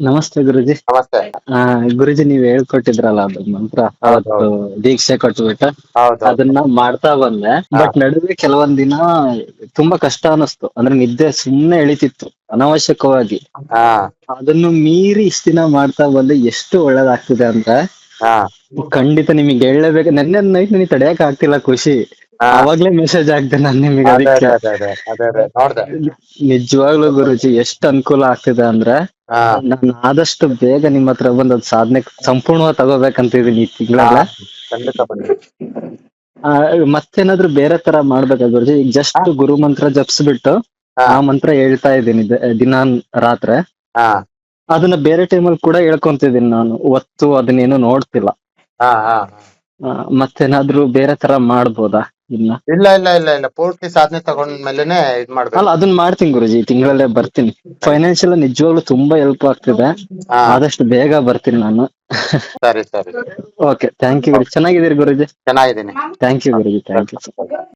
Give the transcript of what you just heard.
ನಮಸ್ತೆ ಗುರುಜಿ. ನಮಸ್ತೆ. ಆ ಗುರುಜಿ ನೀವ್ ಹೇಳ್ಕೊಟ್ಟಿದ್ರಲ್ಲ ಅದು ಮಂತ್ರ ಹೌದು, ಅವತ್ತು ದೀಕ್ಷೆ ಕೊಟ್ಬಿಟ್ಟು ಹೌದು ಅದನ್ನ ಮಾಡ್ತಾ ಬಂದೆ. ಬಟ್ ನಡುವೆ ಕೆಲವೊಂದ್ ದಿನ ತುಂಬಾ ಕಷ್ಟ ಅನಿಸ್ತು ಅಂದ್ರೆ ನಿದ್ದೆ ಸುಮ್ನೆ ಎಳಿತಿತ್ತು ಅನಾವಶ್ಯಕವಾಗಿ. ಹಾ. ಅದನ್ನು ಮೀರಿ ಇಷ್ಟ ದಿನ ಮಾಡ್ತಾ ಬಂದೆ. ಎಷ್ಟು ಒಳ್ಳೇದಾಗ್ತಿದೆ ಅಂದ್ರೆ ಹಾ. ಖಂಡಿತ ನಿಮಗೆ ಹೇಳಬೇಕು ನೆನ್ನೆ ನೈಟ್ ನನಗೆ ತಡೆಯಕ್ ಆಗ್ತಿಲ್ಲ ಖುಷಿ. ಹಾ. ಅವಾಗ್ಲೇ ಮೆಸೇಜ್ ಆಗ್ತದೆ ನಾನು ನಿಮಗೆ ಅದೇ ಅದಕ್ಕೆ. ಅದೇ ಅದೇ ಅದೇ ಅದೇ. ನೋಡ್ದೆ. ನಿಜವಾಗ್ಲೂ ಗುರುಜಿ ಎಷ್ಟು ಅನುಕೂಲ ಆಗ್ತಿದೆ ಅಂದ್ರೆ ನಾನು ಆದಷ್ಟು ಬೇಗ ನಿಮ್ ಹತ್ರ ಬಂದ್ ಅದ್ ಸಾಧನೆ ಸಂಪೂರ್ಣವಾಗಿ ತಗೋಬೇಕಂತಿದೀನಿ ಈ ತಿಂಗಳ ಖಂಡಿತ ಬನ್ನಿ. ಆ, ಮತ್ತೇನಾದ್ರೂ ಬೇರೆ ತರ ಮಾಡ್ಬೇಕಾ ಗುರುಜಿ? ಈಗ ಜಸ್ಟ್ ಗುರು ಮಂತ್ರ ಜಪ್ಸ್ಬಿಟ್ಟು ಬಿಟ್ಟು ಆ ಮಂತ್ರ ಹೇಳ್ತಾ ಇದ್ದೀನಿ ದಿನ ದಿನಾ ರಾತ್ರಿ. ಹಾ. ಅದನ್ನ ಬೇರೆ ಟೈಮಲ್ಲಿ ಕೂಡ ಹೇಳ್ಕೊಂತಿದ್ದೀನಿ ನಾನು. ಒತ್ತು ಅದನ್ನೇನು ನೋಡ್ತಿಲ್ಲ. ಹಾ ಹಾ. ಆ, ಮತ್ತೇನಾದ್ರೂ ಬೇರೆ ತರ ಮಾಡ್ಬೋದಾ? ಇನ್ನ ಇಲ್ಲ ಇಲ್ಲ ಇಲ್ಲ ಇಲ್ಲ. ಪೂರ್ತಿ ಸಾಧನೆ ತಗೊಂಡ್ಮೇಲೆನೆ ಇದ್ ಮಾಡ್ಬೇಕು. ಅಲ್ಲ ಅದನ್ನ ಮಾಡ್ತೀನಿ ಗುರುಜಿ ತಿಂಗಳಲ್ಲೇ ಬರ್ತೀನಿ. ಫೈನಾನ್ಷಿಯಲ್ ನಿಜವಾಗ್ಲೂ ತುಂಬಾ ಹೆಲ್ಪ್ ಆಗ್ತಿದೆ. ಹಾ. ಆದಷ್ಟು ಬೇಗ ಬರ್ತೀನಿ ನಾನು. ಸರಿ ಸರಿ. Okay thank you Guruji. ಚೆನ್ನಾಗಿದ್ದೀರಿ Guruji. ಚೆನ್ನಾಗಿದ್ದೀನಿ. Thank you Guruji thank you